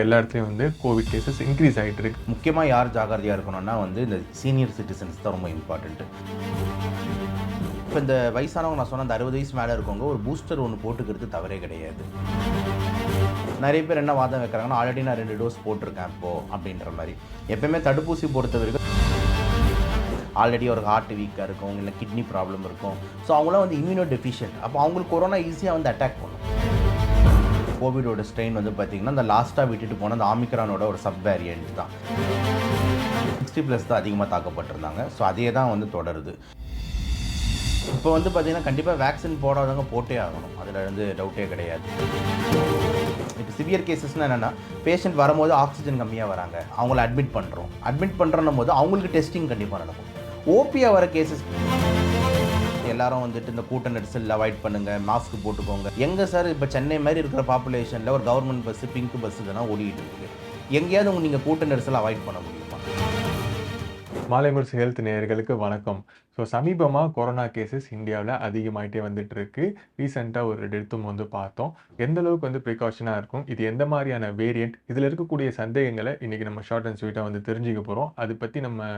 எல்லா இடத்துலையும் வந்து கோவிட் கேசஸ் இன்க்ரீஸ் ஆகிட்டு இருக்கு முக்கியமாக யார் ஜாகிரதையாக இருக்கணும்னா வந்து இந்த சீனியர் சிட்டிசன்ஸ் தான் ரொம்ப இம்பார்ட்டண்ட்டு இப்போ இந்த வயசானவங்க நான் சொன்ன அந்த அறுபது வயசு மேலே இருக்கவங்க ஒரு பூஸ்டர் ஒன்று போட்டுக்கிறது தவறே கிடையாது. நிறைய பேர் என்ன வாதம் வைக்கிறாங்கன்னா ஆல்ரெடி நான் ரெண்டு டோஸ் போட்டிருக்கேன் இப்போது அப்படின்ற மாதிரி. எப்பயுமே தடுப்பூசி பொறுத்த வரைக்கும் ஆல்ரெடி ஒரு ஹார்ட் வீக்காக இருக்கும் இல்லை கிட்னி ப்ராப்ளம் இருக்கும். ஸோ அவங்களாம் வந்து இம்யூனோ டெஃபிஷியன்ட் அப்போ அவங்களுக்கு கொரோனா ஈஸியாக வந்து அட்டாக் பண்ணும். கோவிடோட ஸ்ட்ரெயின் வந்து பார்த்திங்கன்னா அந்த லாஸ்ட்டாக விட்டுட்டு போன அந்த ஆமிக்ரானோட ஒரு சப் வேரியன்ட் தான். சிக்ஸ்டி ப்ளஸ் தான் அதிகமாக தாக்கப்பட்டிருந்தாங்க. ஸோ அதே தான் வந்து தொடருது. இப்போ வந்து பார்த்திங்கன்னா கண்டிப்பாக வேக்சின் போடாதவங்க போட்டே ஆகணும். அதில் வந்து டவுட்டே கிடையாது. இப்போ சிவியர் கேசஸ்னால் என்னென்னா பேஷண்ட் வரும்போது ஆக்சிஜன் கம்மியாக வராங்க. அவங்கள அட்மிட் பண்ணுறோம் அட்மிட் பண்ணுறோம் போது அவங்களுக்கு டெஸ்டிங் கண்டிப்பாக நடக்கும். ஓபியாக வர கேசஸ் எல்லாரும் வந்துட்டு இந்த கூட்ட நெரிசல் அவாய்ட் பண்ணுங்க மாஸ்க் போட்டுக்கோங்க. எங்க சார் இப்போ சென்னை மாதிரி இருக்கிற பாப்புலேஷனில் ஒரு கவர்மெண்ட் பஸ் பிங்க் பஸ் இதெல்லாம் ஓடிட்டு இருக்கு. எங்கேயாவது உங்க நீங்க கூட்ட நெரிசல் அவாய்ட் பண்ண முடியுமா? மாலைமுரசு ஹெல்த் நேயர்களுக்கு வணக்கம். ஸோ சமீபமாக கொரோனா கேசஸ் இந்தியாவில் அதிகமாகிட்டே வந்துட்டு இருக்கு ரீசெண்டாக ஒரு டெத்தும் வந்து பார்த்தோம். எந்த அளவுக்கு வந்து ப்ரிகாஷனாக இருக்கும்? இது எந்த மாதிரியான வேரியண்ட் இதில் இருக்கக்கூடிய சந்தேகங்களை இன்றைக்கி நம்ம ஷார்ட் அண்ட் ஸ்வீட்டாக வந்து தெரிஞ்சுக்க போகிறோம் அதை பற்றி நம்ம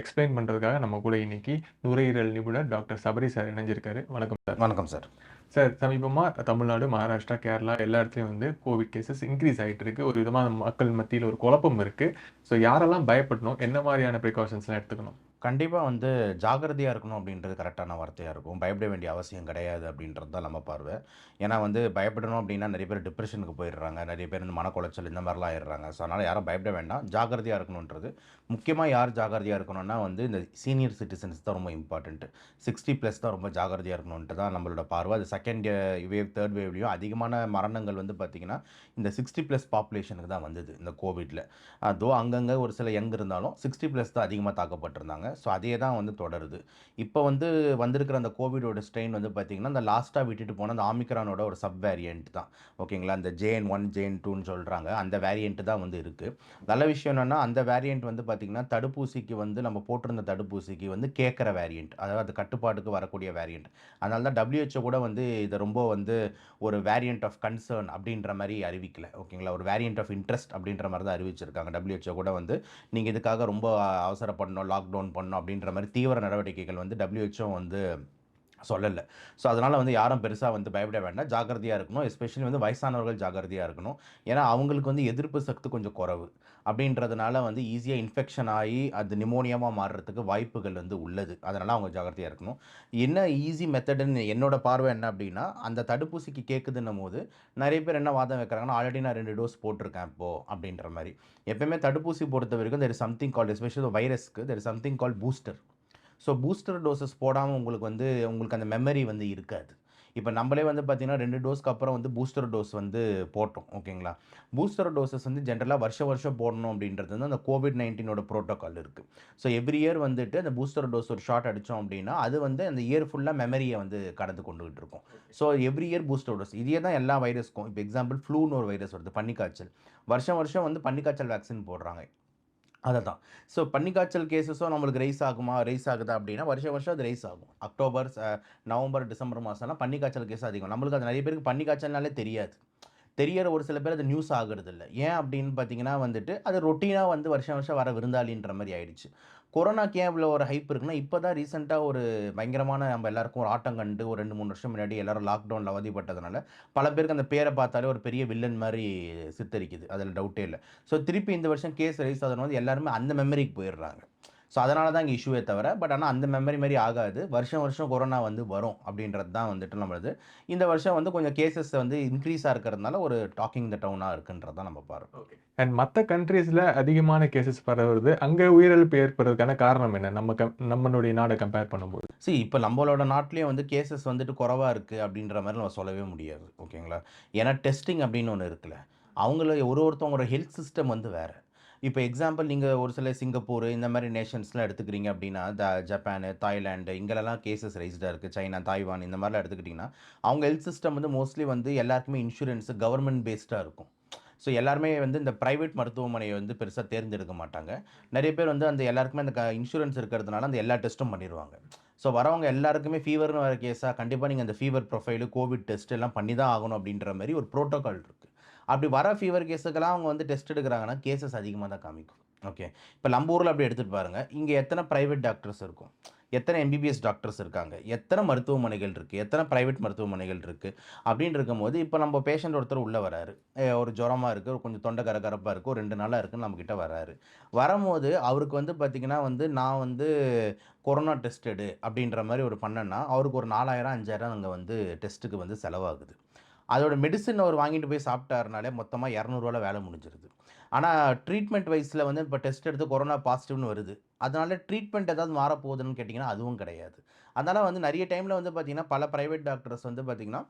எக்ஸ்பிளைன் பண்ணுறதுக்காக நம்ம கூட இன்றைக்கி நுரையீரல் நிபுணர் டாக்டர் சபரி சார் இணைஞ்சிருக்காரு. வணக்கம் சார். வணக்கம் சார். சார் சமீபமாக தமிழ்நாடு மகாராஷ்டிரா கேரளா எல்லா இடத்துலையும் வந்து கோவிட் கேசஸ் இன்க்ரீஸ் ஆகிட்டு இருக்கு ஒரு விதமான மக்கள் மத்தியில் ஒரு குழப்பம் இருக்கு. ஸோ யாரெல்லாம் பயப்படணும்? என்ன மாதிரியான ப்ரிகாஷன்ஸ்லாம் எடுத்துக்கணும்? கண்டிப்பாக வந்து ஜாகிரதையாக இருக்கணும் அப்படின்றது கரெக்டான வார்த்தையாக இருக்கும். பயப்பட வேண்டிய அவசியம் கிடையாது அப்படின்றது தான் நம்ம பார்வை. ஏன்னா வந்து பயப்படணும் அப்படின்னா நிறைய பேர் டிப்ரெஷனுக்கு போயிடுறாங்க. நிறைய பேர் இந்த மனக்குலைச்சல் இந்த மாதிரிலாம் ஆயிடுறாங்க. ஸோ அதனால் யாரும் பயப்பட வேண்டாம். ஜாகிரதையாக இருக்கணுன்றது. முக்கியமாக யார் ஜாகிரதையாக இருக்கணும்னா வந்து இந்த சீனியர் சிட்டிசன்ஸ் தான் ரொம்ப இம்பார்ட்டண்ட்டு சிக்ஸ்டி ப்ளஸ் தான் ரொம்ப ஜாகிரதையாக இருக்கணுன்ட்டு தான் நம்மளோட பார்வை. அது செகண்ட் வேவ் தேர்ட் வேவ்லேயும் அதிகமான மரணங்கள் வந்து பார்த்திங்கன்னா இந்த சிக்ஸ்டி ப்ளஸ் பாப்புலேஷனுக்கு தான் வந்தது இந்த கோவிட்டில் அதோ அங்கங்கே ஒரு சில யங் இருந்தாலும் சிக்ஸ்டி ப்ளஸ் தான் அதிகமாக தாக்கப்பட்டிருந்தாங்க. ஸோ அதே தான் வந்து தொடருது. இப்போ வந்து வந்திருக்கிற அந்த கோவிடோட ஸ்ட்ரெயின் வந்து பார்த்திங்கன்னா அந்த லாஸ்ட்டாக விட்டுட்டு போன அந்த ஆமிக்ரானோட ஒரு சப் வேரியண்ட் தான். ஓகேங்களா? அந்த ஜேஎன் ஒன் ஜேஎன் டூன்னு சொல்கிறாங்க அந்த வேரியண்ட்டு தான் வந்து இருக்குது நல்ல விஷயம் என்னென்னா அந்த வேரியண்ட் வந்து பார்த்திங்கன்னா தடுப்பூசிக்கு வந்து நம்ம போட்டிருந்த தடுப்பூசிக்கு வந்து கேட்குற வேரியண்ட் அதாவது அது கட்டுப்பாட்டுக்கு வரக்கூடிய வேரியண்ட் அதனால தான் டபிள்யூஹெச்ஓ கூட வந்து இதை ரொம்ப வந்து ஒரு வேரியண்ட் ஆஃப் கன்சர்ன் அப்படின்ற மாதிரி அறிவிக்கல. ஓகேங்களா? ஒரு வேரியண்ட் ஆஃப் இன்ட்ரெஸ்ட் அப்படின்ற மாதிரி தான் அறிவிச்சிருக்காங்க. டபிள்யூஹெச்ஓ கூட வந்து நீங்கள் இதுக்காக ரொம்ப அவசரப்படணும் லாக்டவுன் பண்ணணும் அப்படின்ற மாதிரி தீவிர நடவடிக்கைகள் வந்து டபிள்யூஹெச்ஓ வந்து சொல்லலை. ஸோ அதனால் வந்து யாரும் பெருசாக வந்து பயப்பட வேண்டாம். ஜாக்கிரதையாக இருக்கணும். எஸ்பெஷலி வந்து வயசானவர்கள் ஜாக்கிரதையாக இருக்கணும். ஏன்னா அவங்களுக்கு வந்து எதிர்ப்பு சக்தி கொஞ்சம் குறவு. அப்படின்றதுனால வந்து ஈஸியாக இன்ஃபெக்ஷன் ஆகி அது நிமோனியாவாக மாறுறதுக்கு வாய்ப்புகள் வந்து உள்ளது. அதனால் அவங்க ஜாக்கிரதையாக இருக்கணும். என்ன ஈஸி மெத்தடுன்னு என்னோடய பார்வை என்ன அப்படின்னா அந்த தடுப்பூசிக்கு கேட்குதுன்னும் போது நிறைய பேர் என்ன வாதம் வைக்கிறாங்கன்னா ஆல்ரெடி நான் ரெண்டு டோஸ் போட்டிருக்கேன் இப்போது அப்படின்ற மாதிரி. எப்பயுமே தடுப்பூசி பொறுத்த வரைக்கும் there is something call especially வைரஸ்க்கு there is something call booster so booster doses போடாமல் உங்களுக்கு வந்து உங்களுக்கு அந்த மெமரி வந்து இருக்காது. இப்போ நம்மளே வந்து பார்த்திங்கன்னா ரெண்டு டோஸ்க்கு அப்புறம் வந்து பூஸ்டர் டோஸ் வந்து போட்டோம் ஓகேங்களா? பூஸ்டர் டோசஸ் வந்து ஜென்ரலாக வருஷம் வருஷம் போடணும் அப்படின்றது வந்து அந்த கோவிட் நைன்டீனோட ப்ரோட்டோக்கால் இருக்குது ஸோ எவ்ரி இயர் வந்துட்டு அந்த பூஸ்டர் டோஸ் ஒரு ஷாட் அடித்தோம் அப்படின்னா அது வந்து அந்த இயர் ஃபுல்லாக மெமரியை வந்து கடந்து கொண்டுகிட்டு இருக்கும். So every year booster dose இதே தான் எல்லா வைரஸ்க்கும் இப்போ எக்ஸாம்பிள் ஃப்ளூன்னு ஒரு வைரஸ் வருது பன்னிக்காய்ச்சல். வருஷம் வருஷம் வந்து பன்னிக்காய்ச்சல் வேக்சின் போடுறாங்க. அதை தான் ஸோ பன்னிக்காய்ச்சல் கேசஸும் நம்மளுக்கு ரைஸ் ஆகுமா? ரைஸ் ஆகுதா அப்படின்னா வருஷம் வருஷம் அது ரைஸ் ஆகும். அக்டோபர் நவம்பர் டிசம்பர் மாதம்லாம் பன்னிக்காய்ச்சல் கேஸ் அதிகம். நம்மளுக்கு அது நிறைய பேருக்கு பன்னிக்காய்ச்சல்னாலே தெரியாது. தெரியற ஒரு சில பேர் அது நியூஸ் ஆகுறது இல்லை ஏன் அப்படின்னு பார்த்தீங்கன்னா வந்துட்டு அது ரொட்டீனாக வந்து வருஷம் வருஷம் வர விருந்தாளின்ற மாதிரி ஆயிடுச்சு. கொரோனாக்கு ஏன் இவ்வளோ ஒரு ஹைப் இருக்குன்னா இப்போ தான் ரீசெண்டாக ஒரு பயங்கரமான நம்ம எல்லாருக்கும் ஒரு ஆட்டம் கண்டு ஒரு ரெண்டு மூணு வருஷம் முன்னாடி எல்லாரும் லாக்டவுனில் அவதிப்பட்டதுனால பல பேருக்கு அந்த பேரை பார்த்தாலே ஒரு பெரிய வில்லன் மாதிரி சித்தரிக்குது. அதில் டவுட்டே இல்லை. ஸோ திருப்பி இந்த வருஷம் கேஸ் ரைஸ் ஆகணும் வந்து எல்லாருமே அந்த மெமரிக்கு போயிடுறாங்க. ஸோ அதனால தான் இங்கே இஷ்யூவே தவிர பட் ஆனால் அந்த மெமரி மாதிரி ஆகாது. வருஷம் வருஷம் கொரோனா வந்து வரும் அப்படின்றது தான் வந்துட்டு நம்மளது. இந்த வருஷம் வந்து கொஞ்சம் கேசஸ் வந்து இன்க்ரீஸாக இருக்கிறதுனால ஒரு டாக்கிங் த டவுனாக இருக்குன்றது தான் நம்ம பார்ப்போம் அண்ட் மற்ற கண்ட்ரீஸில் அதிகமான கேசஸ் பரவுறது அங்கே உயிரிழப்பு ஏற்படுறதுக்கான காரணம் என்ன? நம்ம கம் நம்மளுடைய நாடை கம்பேர் பண்ணும்போது. See இப்போ நம்மளோட நாட்டிலேயும் வந்து கேசஸ் வந்துட்டு குறவாக இருக்குது அப்படின்ற மாதிரி நம்ம சொல்லவே முடியாது. ஓகேங்களா ஏன்னா டெஸ்டிங் அப்படின்னு ஒன்று இருக்குல்ல. அவங்கள ஒரு ஒருத்தவங்களோட ஹெல்த் சிஸ்டம் வந்து வேறு. இப்போ எக்ஸாம்பிள் நீங்கள் ஒரு சில சிங்கப்பூர் இந்த மாதிரி நேஷன்ஸ்லாம் எடுத்துக்கிறீங்க அப்படின்னா த ஜப்பானு தாய்லாண்டு இங்கெல்லாம் கேசஸ் ரைஸ்டாக இருக்குது சைனா தாய்வான் இந்த மாதிரிலாம் எடுத்துக்கிட்டிங்கன்னா அவங்க ஹெல்த் சிஸ்டம் வந்து மோஸ்ட்லி வந்து எல்லாருக்குமே இன்சூரன்ஸ் கவர்மெண்ட் பேஸ்டாக இருக்கும். ஸோ எல்லாருமே வந்து இந்த ப்ரைவேட் மருத்துவமனையை வந்து பெருசாக தேர்ந்தெடுக்க மாட்டாங்க. நிறைய பேர் வந்து அந்த எல்லாருக்குமே அந்த இன்சூரன்ஸ் இருக்கிறதுனால அந்த எல்லா டெஸ்ட்டும் பண்ணிடுவாங்க ஸோ வரவங்க எல்லாருக்குமே ஃபீவர்னு வர கேஸாக கண்டிப்பாக நீங்கள் அந்த ஃபீவர் ப்ரொஃபைலு கோவிட் டெஸ்ட் எல்லாம் பண்ணி தான் ஆகணும் அப்படின்ற மாதிரி ஒரு ப்ரோட்டோகால் இருக்குது அப்படி வர ஃபீவர் கேஸுக்கெல்லாம் அவங்க வந்து டெஸ்ட் எடுக்கிறாங்கன்னா கேசஸ் அதிகமாக தான் காமிக்கும். ஓகே இப்போ லம்பூரில் அப்படி எடுத்துகிட்டு பாருங்கள் இங்கே எத்தனை ப்ரைவேட் டாக்டர்ஸ் இருக்கும்? எத்தனை எம்பிபிஎஸ் டாக்டர்ஸ் இருக்காங்க? எத்தனை மருத்துவமனைகள் இருக்குது எத்தனை ப்ரைவேட் மருத்துவமனைகள் இருக்குது அப்படின்னு இருக்கும்போது இப்போ நம்ம பேஷண்ட் ஒருத்தர் உள்ளே வராரு. ஒரு ஜுரமாக இருக்குது ஒரு கொஞ்சம் தொண்டை கரகரப்பாக இருக்குது ஒரு ரெண்டு நாளாக இருக்குன்னு நம்மக்கிட்ட வராரு. வரும்போது அவருக்கு வந்து பார்த்திங்கன்னா வந்து நான் வந்து கொரோனா டெஸ்ட் எடு அப்படின்ற மாதிரி ஒரு பண்ணேன்னா அவருக்கு ஒரு நாலாயிரம் அஞ்சாயிரம் அங்கே வந்து டெஸ்ட்டுக்கு வந்து செலவாகுது. அதோட மெடிசின் அவர் வாங்கிட்டு போய் சாப்பிட்டாருனாலே மொத்தமாக இரநூறுவால வேலை முடிஞ்சிருது. ஆனால் ட்ரீட்மெண்ட் வைஸில் வந்து இப்போ டெஸ்ட் எடுத்து கொரோனா பாசிட்டிவ்னு வருது. அதனால் ட்ரீட்மெண்ட் ஏதாவது மாறப்போகுதுன்னு கேட்டிங்கன்னா அதுவும் கிடையாது. அதனால் வந்து நிறைய டைமில் வந்து பார்த்திங்கன்னா பல ப்ரைவேட் டாக்டர்ஸ் வந்து பார்த்திங்கன்னா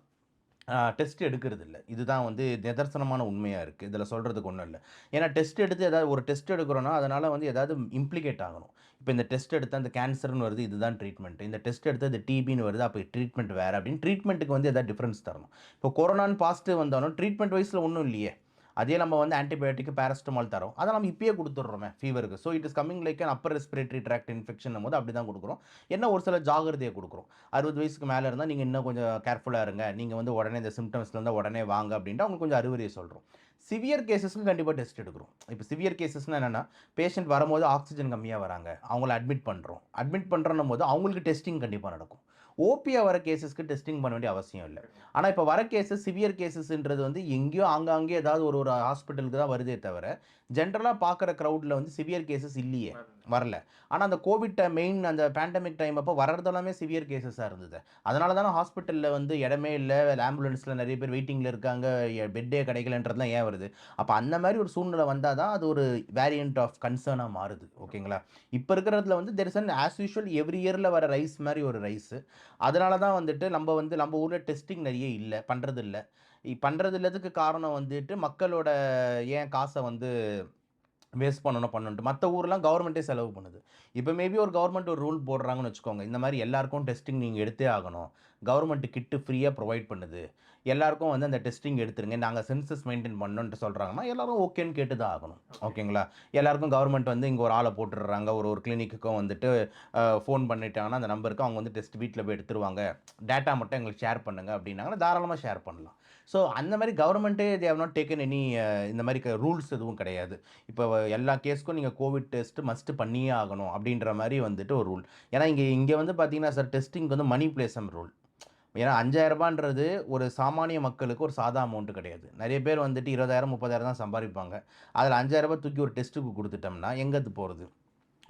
டெஸ்ட் எடுக்கிறது இல்லை இதுதான் வந்து நிதர்சனமான உண்மையாக இருக்குது இதில் சொல்கிறதுக்கு ஒன்றும் இல்லை. ஏன்னா டெஸ்ட் எடுத்து ஏதாவது ஒரு டெஸ்ட் எடுக்கிறோன்னா அதனால் வந்து ஏதாவது இம்ப்ளிகேட் ஆகணும். இப்போ இந்த டெஸ்ட் எடுத்து அந்த கேன்சர்னு வருது இதுதான் ட்ரீட்மெண்ட் இந்த டெஸ்ட் எடுத்து இந்த டிபின்னு வருது அப்போ ட்ரீட்மெண்ட் வேறு அப்படின்னு ட்ரீட்மெண்ட்டுக்கு வந்து எதாவது டிஃப்ரென்ஸ் தரணும். இப்போ கொரோனான்னு பாசிட்டிவ் வந்தாலும் ட்ரீட்மெண்ட் வைஸில் ஒன்றும் இல்லையே. அதே நம்ம வந்து ஆன்டிபயோட்டிக் பேரஸ்டமால் தரோம். அதை நம்ம இப்பயே கொடுத்துட்றோமே ஃபீவருக்கு so it is coming like an upper respiratory tract infection போது அப்படி தான் கொடுக்குறோம். என்ன ஒரு சில ஜாகிரதையை கொடுக்குறோம். அறுபது வயசுக்கு மேலே இருந்தால் நீங்கள் இன்னும் கொஞ்சம் கேர்ஃபுல்லாக இருங்க. நீங்கள் வந்து உடனே இந்த சிம்டம்ஸ்ல இருந்தால் உடனே வாங்க அப்படின்ட்டு அவங்க கொஞ்சம் அறிவுரையை சொல்கிறோம் சிவியர் கேசஸ்க்கும் கண்டிப்பாக டெஸ்ட் எடுக்கிறோம். இப்போ சிவியர் கேசஸ்னால் என்னென்னா பேஷண்ட் வரும்போது ஆக்சிஜன் கம்மியாக வராங்க. அவங்கள அட்மிட் பண்ணுறோம் அட்மிட் பண்ணுறோன்னும் போது அவங்களுக்கு டெஸ்டிங் கண்டிப்பாக நடக்கும். ஓபியாக வர கேசஸ்க்கு டெஸ்டிங் பண்ண வேண்டிய அவசியம் இல்லை. ஆனால் இப்போ வர கேசஸ் சிவியர் கேசஸ்ன்றது வந்து எங்கேயோ ஆங்காங்கே ஏதாவது ஒரு ஒரு ஹாஸ்பிட்டலுக்கு தான் வருதே தவிர ஜென்ரலாக பார்க்குற க்ரௌடில் வந்து சிவியர் கேசஸ் இல்லையே வரல. ஆனால் அந்த கோவிட் மெயின் அந்த பேண்டமிக் டைம் அப்போ வர்றதெல்லாமே சிவியர் கேசஸாக இருந்தது. அதனால தானே ஹாஸ்பிட்டலில் வந்து இடமே இல்லை ஆம்புலன்ஸில் நிறைய பேர் வெயிட்டிங்கில் இருக்காங்க பெட்டே கிடைக்கலன்றதுலாம் ஏன் வருது? அப்போ அந்த மாதிரி ஒரு சூழ்நிலை வந்தால் தான் அது ஒரு வேரியண்ட் ஆஃப் கன்சர்னாக மாறுது. ஓகேங்களா? இப்போ இருக்கிறதுல வந்து there is an as usual every இயரில் வர ரைஸ் மாதிரி ஒரு ரைஸு அதனால தான் வந்துட்டு நம்ம வந்து நம்ம ஊரில் டெஸ்டிங் நிறைய இல்லை பண்ணுறதில்ல பண்ணுறது இல்லதுக்கு காரணம் வந்துட்டு மக்களோட ஏன் காசை வந்து வேஸ்ட் பண்ணணும் பண்ணணுன்ட்டு மற்ற ஊர்லாம் கவர்மெண்ட்டே செலவு பண்ணுது. இப்போ மேபி ஒரு கவர்மெண்ட் ஒரு ரூல் போடுறாங்கன்னு வச்சுக்கோங்க. இந்த மாதிரி எல்லாருக்கும் டெஸ்டிங் நீங்கள் எடுத்தே ஆகணும். கவர்மெண்ட் கிட்டு ஃப்ரீயாக ப்ரொவைட் பண்ணுது. எல்லாருக்கும் வந்து அந்த டெஸ்டிங் எடுத்துருங்க. நாங்கள் சென்சஸ் மெயின்டைன் பண்ணணுன்ட்டு சொல்கிறாங்கன்னா எல்லாரும் ஓகேன்னு கேட்டு தான் ஆகணும் ஓகேங்களா? எல்லாருக்கும் கவர்மெண்ட் வந்து இங்கே ஒரு ஆளை போட்டுடுறாங்க. ஒரு ஒரு கிளினிக்குக்கும் வந்துட்டு ஃபோன் பண்ணிட்டாங்கன்னா அந்த நம்பருக்கு அவங்க வந்து டெஸ்ட் வீட்டில் போய் எடுத்துருவாங்க. டேட்டா மட்டும் எங்களுக்கு ஷேர் பண்ணுங்க அப்படின்னாங்கன்னா தாராளமாக ஷேர் பண்ணலாம். ஸோ அந்த மாதிரி கவர்மெண்ட்டே they have not taken any இந்த மாதிரி ரூல்ஸ் எதுவும் கிடையாது. இப்போ எல்லா கேஸ்க்கும் நீங்கள் கோவிட் டெஸ்ட் மஸ்ட்டு பண்ணியே ஆகணும் அப்படின்ற மாதிரி வந்துட்டு ஒரு ரூல். ஏன்னா இங்கே இங்கே வந்து பார்த்தீங்கன்னா சார் டெஸ்டிங்க்கு வந்து மணி பிளேசம் ரூல். ஏன்னா அஞ்சாயிரரூபான்றது ஒரு சாமானிய மக்களுக்கு ஒரு சாதா அமௌண்ட்டு கிடையாது. நிறைய பேர் வந்துட்டு இருபதாயிரம் முப்பதாயிரம் தான் சம்பாதிப்பாங்க. அதில் அஞ்சாயிரரூபா தூக்கி ஒரு டெஸ்ட்டுக்கு கொடுத்துட்டோம்னா எங்கேருந்து போகிறது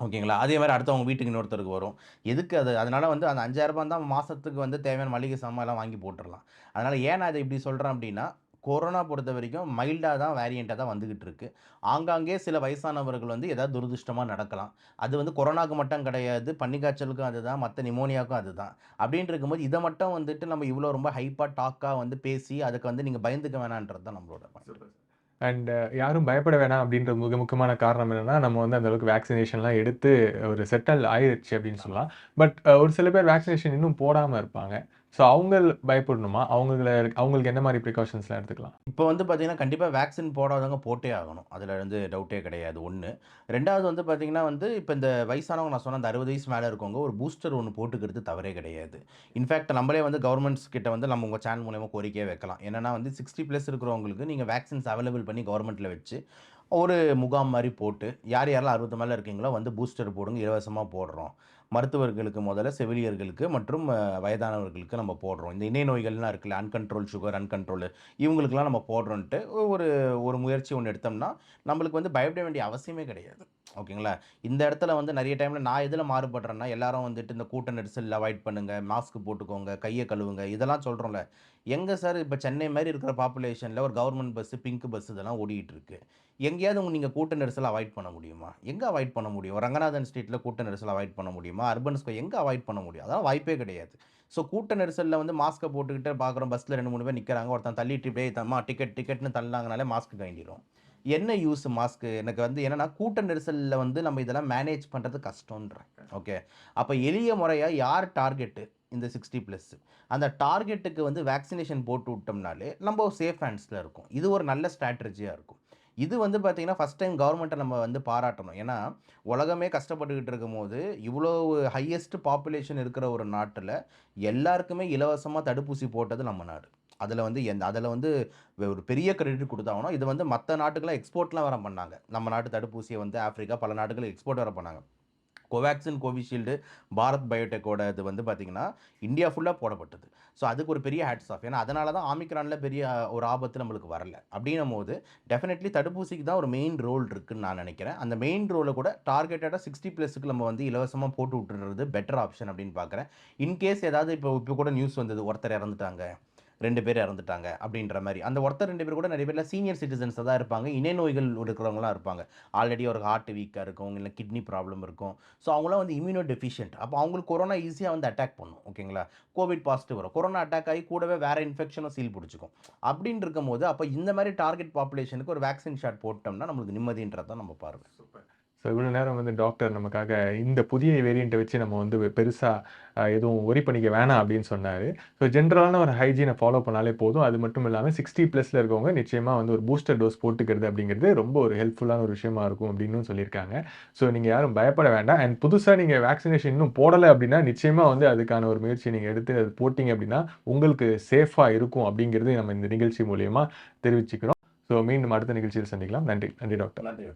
ஓகேங்களா? அதே மாதிரி அடுத்தவங்க வீட்டுக்கு இன்னொருத்தருக்கு வரும். எதுக்கு அது? அதனால் வந்து அந்த அஞ்சாயிரரூபா தான் மாதத்துக்கு வந்து தேவையான மளிகை சாமான் எல்லாம் வாங்கி போட்டுடலாம் அதனால் ஏன் நான் இதை இப்படி சொல்கிறேன் அப்படின்னா கொரோனா பொறுத்த வரைக்கும் மைல்டாக தான் வேரியண்ட்டாக தான் வந்துக்கிட்டு இருக்கு. ஆங்காங்கே சில வயசானவர்கள் வந்து ஏதாவது துரதிருஷ்டமாக நடக்கலாம். அது வந்து கொரோனாக்கு மட்டும் கிடையாது பன்னிக்காய்ச்சலுக்கும் அதுதான் மற்ற நிமோனியாவுக்கும் அதுதான் அப்படின்னு இருக்கும்போது இதை மட்டும் வந்துட்டு நம்ம இவ்வளோ ரொம்ப ஹைப்பாக டாக்காக வந்து பேசி அதுக்கு வந்து நீங்கள் பயந்துக்க வேணான்றது தான் நம்மளோட. அண்ட் uh, யாரும் பயப்பட வேணாம் அப்படின்ற மிக முக்கியமான காரணம் என்னென்னா நம்ம வந்து அந்தளவுக்கு வேக்சினேஷன்லாம் எடுத்து ஒரு செட்டில் ஆயிடுச்சு அப்படின்னு சொல்லலாம். பட் uh, ஒரு சில பேர் வேக்சினேஷன் இன்னும் போடாமல் இருப்பாங்க. ஸோ அவங்க பயப்படணுமா? அவங்கள அவங்களுக்கு என்ன மாதிரி ப்ரிகாஷன்ஸ்லாம் எடுத்துக்கலாம்? இப்போ வந்து பார்த்தீங்கன்னா கண்டிப்பாக வேக்சின் போடாதவங்க போட்டே ஆகணும். அதில் வந்து டவுட்டே கிடையாது ஒன்று ரெண்டாவது வந்து பார்த்தீங்கன்னா வந்து இப்போ இந்த வயசானவங்க நான் சொன்ன அந்த அறுபது வயசு மேலே இருக்கவங்க ஒரு பூஸ்டர் ஒன்று போட்டுக்கிறது தவறே கிடையாது. இன்ஃபேக்ட் நம்மளே வந்து கவர்மெண்ட்ஸ் கிட்ட வந்து நம்ம உங்கள் சேனல் மூலயமா கோரிக்கையை வைக்கலாம். என்னென்னா வந்து சிக்ஸ்டி ப்ளஸ் இருக்கிறவங்களுக்கு நீங்கள் வேக்சின்ஸ் அவைலபிள் பண்ணி கவர்மெண்ட்டில் வச்சு ஒரு முகாம் மாதிரி போட்டு யார் யாரெல்லாம் அறுபது மேலே இருக்கீங்களோ வந்து பூஸ்டர் போடுங்க இலவசமாக போடுறோம். மருத்துவர்களுக்கு முதல்ல செவிலியர்களுக்கு மற்றும் வயதானவர்களுக்கு நம்ம போடுறோம். இந்த இணை நோய்கள்லாம் இருக்குல்ல அன்கண்ட்ரோல் சுகர் அன்கண்ட்ரோல் இவங்களுக்குலாம் நம்ம போடுறோன்ட்டு ஒரு ஒரு முயற்சி ஒன்று எடுத்தோம்னா நம்மளுக்கு வந்து பயப்பட வேண்டிய அவசியமே கிடையாது. ஓகேங்களா? இந்த இடத்துல வந்து நிறைய டைமில் நான் எதில் மாறுபடுறேன்னா எல்லாரும் வந்துட்டு இந்த கூட்ட நெரிசல் அவாய்ட் பண்ணுங்கள் மாஸ்க் போட்டுக்கோங்க கையை கழுவுங்க இதெல்லாம் சொல்கிறோம்ல எங்கே சார் இப்போ சென்னை மாதிரி இருக்கிற பாப்புலேஷனில் ஒரு கவர்மெண்ட் பஸ்ஸு பிங்க் பஸ் இதெல்லாம் ஓடிட்டு இருக்கு. எங்கேயாவது உங்கள் நீங்கள் கூட்ட நெரிசல் அவாய்ட் பண்ண முடியுமா? எங்கே அவாய்ட் பண்ண முடியும்? ரங்கநாதன் ஸ்ட்ரீட்டில் கூட்ட நெரிசல் அவாய்ட் பண்ண முடியுமா? அர்பன் ஸ்கொயர் எங்கே அவாய்ட் பண்ண முடியும்? அதெல்லாம் வாய்ப்பே கிடையாது. ஸோ கூட்ட நெரிசலில் வந்து மாஸ்க்கை போட்டுக்கிட்டு பார்க்குறோம் பஸ்ஸில் ரெண்டு மூணு பேர் நிற்கிறாங்க ஒருத்தன் தள்ளிட்டு இப்படியே தம்மா டிக்கெட் டிக்கெட்னு தள்ளாங்கனாலே மாஸ்க் கைண்டிடும் என்ன யூஸ் மாஸ்க்கு எனக்கு வந்து என்னன்னா கூட்ட நெரிசலில் வந்து நம்ம இதெல்லாம் மேனேஜ் பண்ணுறது கஷ்டன்றேன் ஓகே அப்போ எளிய முறையாக யார் டார்கெட்டு இந்த சிக்ஸ்டி ப்ளஸ் அந்த டார்கெட்டுக்கு வந்து வேக்சினேஷன் போட்டு விட்டோம்னாலே நம்ம சேஃப் ஹேண்ட்ஸில் இருக்கும். இது ஒரு நல்ல ஸ்ட்ராட்டஜியாக இருக்கும். இது வந்து பார்த்திங்கன்னா ஃபஸ்ட் டைம் கவர்மெண்ட்டை நம்ம வந்து பாராட்டணும். ஏன்னா உலகமே கஷ்டப்பட்டுக்கிட்டு இருக்கும்போது இவ்வளோ ஹையஸ்ட் பாப்புலேஷன் இருக்கிற ஒரு நாட்டில் எல்லாருக்குமே இலவசமாக தடுப்பூசி போட்டது நம்ம நாடு. அதில் வந்து எந்த அதில் வந்து ஒரு பெரிய கிரெடிட் குடுத்தாகணும். இது வந்து மற்ற நாட்டுக்கெல்லாம் எக்ஸ்போர்ட்லாம் வர பண்ணாங்க. நம்ம நாட்டு தடுப்பூசியை வந்து ஆஃப்ரிக்கா பல நாடுகளில் எக்ஸ்போர்ட் வர பண்ணாங்க. கோவேக்சின், கோவிஷீல்டு, பாரத் பயோடெக்கோட இது வந்து பார்த்திங்கன்னா இந்தியா ஃபுல்லாக போடப்பட்டது. ஸோ அதுக்கு ஒரு பெரிய ஹேட்ஸ் ஆஃப். ஏன்னா, அதனால தான் ஆமிக்ரானில் பெரிய ஒரு ஆபத்து நம்மளுக்கு வரல. அப்படின்னும் போது டெஃபினெட்லி தடுப்பூசிக்கு தான் ஒரு மெயின் ரோல் இருக்குதுன்னு நான் நினைக்கிறேன். அந்த மெயின் ரோலை கூட டார்கெட்டடாக சிக்ஸ்டி ப்ளஸுக்கு நம்ம வந்து இலவசமாக போட்டு விட்டுறது பெட்டர் ஆப்ஷன் அப்படின்னு பார்க்குறேன். இன்கேஸ் ஏதாவது இப்போ இப்போ கூட நியூஸ் வந்தது. ஒருத்தர் இறந்துட்டாங்க. ரெண்டு பேர் இறந்துட்டாங்க அப்படின்ற மாதிரி அந்த ஒருத்தர் ரெண்டு பேர் கூட நிறைய பேர்லாம் சீனியர் சிட்டிசன்ஸாக தான் இருப்பாங்க. இணை நோய்கள் இருக்கிறவங்களாம் இருப்பாங்க. ஆல்ரெடி ஒரு ஹார்ட் வீக்காக இருக்கும். இல்லை கிட்னி ப்ராப்ளம் இருக்கும். ஸோ அவங்களாம் வந்து இம்யூனோ டெஃபிஷியன்ட். அப்போ அவங்களுக்கு கொரோனா ஈஸியாக வந்து அட்டாக் பண்ணும். ஓகேங்களா? கோவிட் பாசிட்டிவ் வரும். கொரோனா அட்டாக் ஆகி கூடவே வேறு இன்ஃபெக்ஷனும் சீல் பிடிச்சிக்கும் அப்படின்னு இருக்கும்போது, அப்போ இந்த மாதிரி டார்கெட் பாப்புலேஷனுக்கு ஒரு வேக்சின் ஷாட் போட்டோம்னா நம்மளுக்கு நிம்மதின்றதான் நம்ம பார்வை. சூப்பர். ஸோ இவ்வளோ நேரம் வந்து டாக்டர் நமக்காக இந்த புதிய வேரியண்ட்டை வச்சு நம்ம வந்து பெருசாக எதுவும் ஒரி பண்ணிக்க வேணாம் அப்படின்னு சொன்னார் ஸோ ஜென்ரலான ஒரு ஹைஜீனை ஃபாலோ பண்ணாலே போதும். அது மட்டும் இல்லாமல் சிக்ஸ்டி ப்ளஸில் இருக்கவங்க நிச்சயமாக வந்து ஒரு பூஸ்டர் டோஸ் போட்டுக்கிறது அப்படிங்கிறது ரொம்ப ஒரு ஹெல்ப்ஃபுல்லான ஒரு விஷயமா இருக்கும் அப்படின்னும் சொல்லியிருக்காங்க. ஸோ நீங்கள் யாரும் பயப்பட வேண்டாம். அண்ட் புதுசாக நீங்கள் வேக்சினேஷன் இன்னும் போடலை அப்படின்னா, நிச்சயமாக வந்து அதுக்கான ஒரு முயற்சியை நீங்கள் எடுத்து அது போட்டிங்க அப்படின்னா, உங்களுக்கு சேஃபாக இருக்கும் அப்படிங்கிறது நம்ம இந்த நிகழ்ச்சி மூலயமா தெரிவிச்சுக்கிறோம். ஸோ மீண்டும் அடுத்த நிகழ்ச்சியில் சந்திக்கலாம். நன்றி. நன்றி டாக்டர். நன்றி.